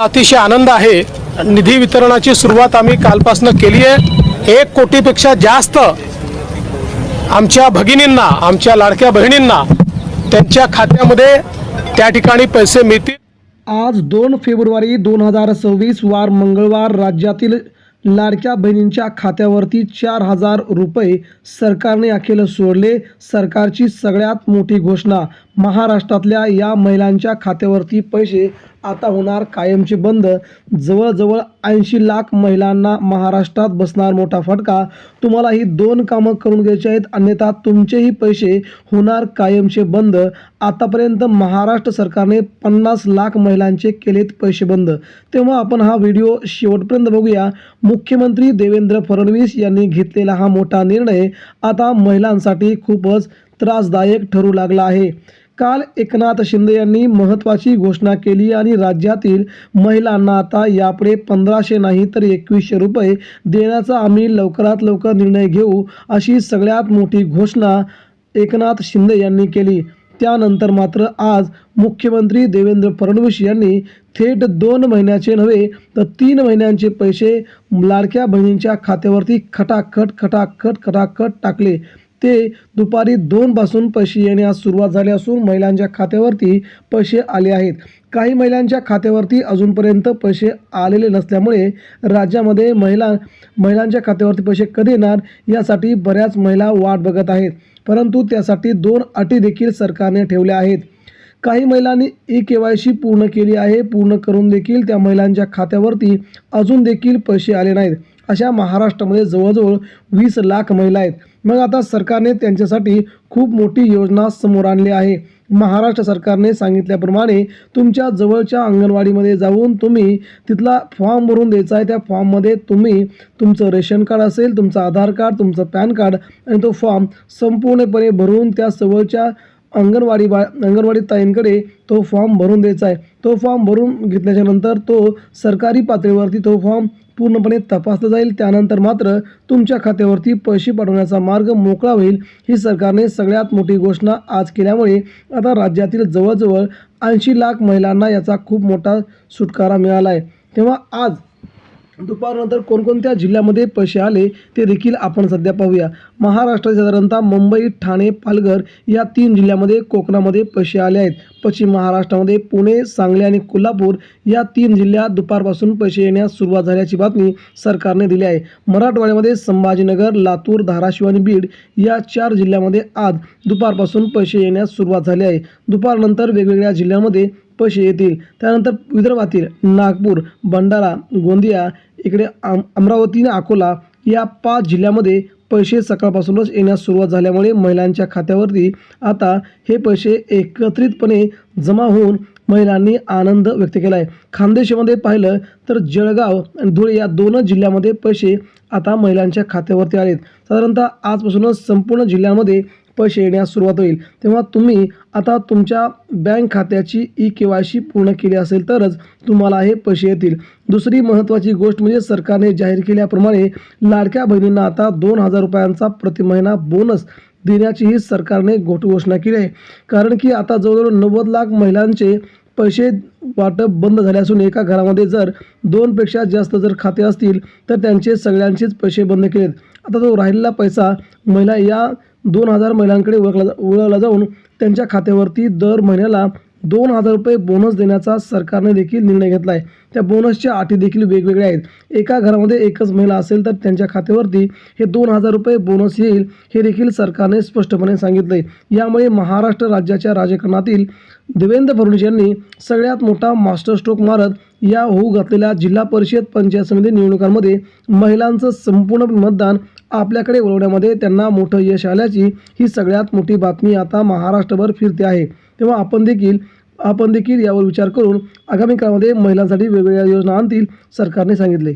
अतिशय आनंद आहे. निधी वितरणाची सुरुवात आम्ही कालपासनं केली आहे. एक कोटीपेक्षा जास्त आमच्या भगिनींना आमच्या लाडक्या बहिणींना त्यांच्या खात्यामध्ये त्या ठिकाणी पैसे मिळतील. आज दोन फेब्रुवारी दोन हजार सव्वीस वार मंगळवार राज्यातील लाडक्या बहिणींच्या खात्यावरती चार हजार रुपये सरकारने अखेर सोडले. सरकारची सगळ्यात मोठी घोषणा महाराष्ट्रातल्या या महिलांच्या खात्यावरती पैसे आता होणार कायमचे बंद. जवळजवळ ऐंशी लाख महिलांना महाराष्ट्रात बसणार मोठा फटका. तुम्हाला ही दोन कामं करून घ्यायची आहेत अन्यथा तुमचेही पैसे होणार कायमचे बंद. आतापर्यंत महाराष्ट्र सरकारने पन्नास लाख महिलांचे केलेत पैसे बंद. तेव्हा आपण हा व्हिडिओ शेवटपर्यंत बघूया. मुख्यमंत्री देवेंद्र फडणवीस यांनी घेतलेला हा मोठा निर्णय आता महिलांसाठी खूपच त्रासदायक ठरू लागला आहे. काल एकनाथ शिंदे यांनी महत्त्वाची घोषणा केली आणि राज्यातील महिलांना आता यापुढे पंधराशे नाही तर एकवीसशे रुपये देण्याचा आम्ही लवकरात लवकर निर्णय घेऊ अशी सगळ्यात मोठी घोषणा एकनाथ शिंदे यांनी केली. त्यानंतर मात्र आज मुख्यमंत्री देवेंद्र फडणवीस यांनी थेट दोन महिन्याचे नव्हे तर तीन महिन्यांचे पैसे लाडक्या बहिणींच्या खात्यावरती खटाखट खटाखट खटाखट टाकले. ते दुपारी दोनपासून पैसे येण्यास सुरुवात झाली असून महिलांच्या खात्यावरती पैसे आले आहेत. काही महिलांच्या खात्यावरती अजूनपर्यंत पैसे आलेले नसल्यामुळे राज्यामध्ये महिला महिलांच्या खात्यावरती पैसे कधी येणार यासाठी बऱ्याच महिला वाट बघत आहेत. परंतु त्यासाठी दोन अटी देखील सरकारने ठेवल्या आहेत. काही महिलांनी ई के वाय सी पूर्ण केली आहे. पूर्ण करून देखील त्या महिलांच्या खात्यावरती अजून देखील पैसे आले नाहीत. अशा महाराष्ट्रामध्ये जवळजवळ वीस लाख महिला आहेत. मग आता सरकारने त्यांच्यासाठी खूप मोठी योजना समोर आणली आहे. महाराष्ट्र सरकारने सांगितल्याप्रमाणे तुमच्या जवळच्या अंगणवाडीमध्ये जाऊन तुम्ही तिथला फॉर्म भरून द्यायचा आहे. त्या फॉर्ममध्ये तुम्ही तुमचं रेशन कार्ड असेल तुमचं आधार कार्ड तुमचं पॅन कार्ड आणि तो फॉर्म संपूर्णपणे भरून त्या जवळच्या अंगणवाडी बा अंगणवाडी ताईंकडे तो फॉर्म भरून द्यायचा आहे. तो फॉर्म भरून घेतल्याच्यानंतर तो सरकारी पातळीवरती तो फॉर्म पूर्णपणे तपासला जाईल. त्यानंतर मात्र तुमच्या खात्यावरती पैसे पाठवण्याचा मार्ग मोकळा होईल. ही सरकारने सगळ्यात मोठी घोषणा आज केल्यामुळे आता राज्यातील जवळजवळ ऐंशी लाख महिलांना याचा खूप मोठा सुटकारा मिळाला आहे. तेव्हा आज दुपारनंतर कोणकोणत्या जिल्ह्यामध्ये पैसे आले ते देखील आपण सध्या पाहूया. महाराष्ट्रात साधारणतः मुंबई ठाणे पालघर या तीन जिल्ह्यामध्ये कोकणामध्ये पैसे आले आहेत. पश्चिम महाराष्ट्रामध्ये पुणे सांगली आणि कोल्हापूर या तीन जिल्ह्यात दुपारपासून पैसे येण्यास सुरुवात झाल्याची बातमी सरकारने दिली आहे. मराठवाड्यामध्ये संभाजीनगर लातूर धाराशिव आणि बीड या चार जिल्ह्यामध्ये आज दुपारपासून पैसे येण्यास सुरुवात झाली आहे. दुपारनंतर वेगवेगळ्या जिल्ह्यामध्ये पैसे येतील. त्यानंतर विदर्भातील नागपूर भंडारा गोंदिया इकडे अम अमरावती आणि अकोला या पाच जिल्ह्यामध्ये पैसे सकाळपासूनच येण्यास सुरुवात झाल्यामुळे महिलांच्या खात्यावरती आता हे पैसे एकत्रितपणे जमा होऊन महिलांनी आनंद व्यक्त केला आहे खानदेशामध्ये पाहिलं तर जळगाव आणि धुळे या दोनच जिल्ह्यामध्ये पैसे आता महिलांच्या खात्यावरती आलेत. साधारणतः आजपासूनच संपूर्ण जिल्ह्यामध्ये पैसे येण्यास सुरुवात होईल. तेव्हा तुम्ही आता तुमच्या बँक खात्याची ई के वाय सी पूर्ण केली असेल तरच तुम्हाला हे पैसे येतील. दुसरी महत्त्वाची गोष्ट म्हणजे सरकारने जाहीर केल्याप्रमाणे लाडक्या बहिणींना आता दोन हजार रुपयांचा प्रति महिना बोनस देण्याचीही सरकारने घोट घोषणा केली आहे. कारण की आता जवळजवळ नव्वद लाख महिलांचे पैसे वाटप बंद झाले असून एका घरामध्ये जर दोनपेक्षा जास्त जर खाते असतील तर त्यांचे सगळ्यांचेच पैसे बंद केलेत. आता तो राहिलेला पैसा महिला या दोन हजार महिलांकडे ओळखला जा ओळखला जाऊन त्यांच्या खात्यावरती दर महिन्याला दोन हजार रुपये बोनस देण्याचा सरकारने देखील निर्णय घेतला आहे. त्या बोनसच्या अटी देखील वेगवेगळ्या आहेत. एका घरामध्ये एकच महिला असेल तर त्यांच्या खात्यावरती हे दोन हजार रुपये बोनस येईल हे देखील सरकारने स्पष्टपणे सांगितलं आहे यामुळे महाराष्ट्र राज्याच्या राजकारणातील देवेंद्र फडणवीस यांनी सगळ्यात मोठा मास्टर स्ट्रोक मारत या होऊ घातलेल्या जिल्हा परिषद पंचायत समिती निवडणुकांमध्ये महिलांचं संपूर्ण मतदान आपल्याकडे वळवण्यामध्ये त्यांना मोठं यश आल्याची ही सगळ्यात मोठी बातमी आता महाराष्ट्रभर फिरते आहे. तेव्हा आपण देखील आपण देखील यावर विचार करून आगामी काळामध्ये महिलांसाठी वेगवेगळ्या योजना आणतील सरकारने सांगितले.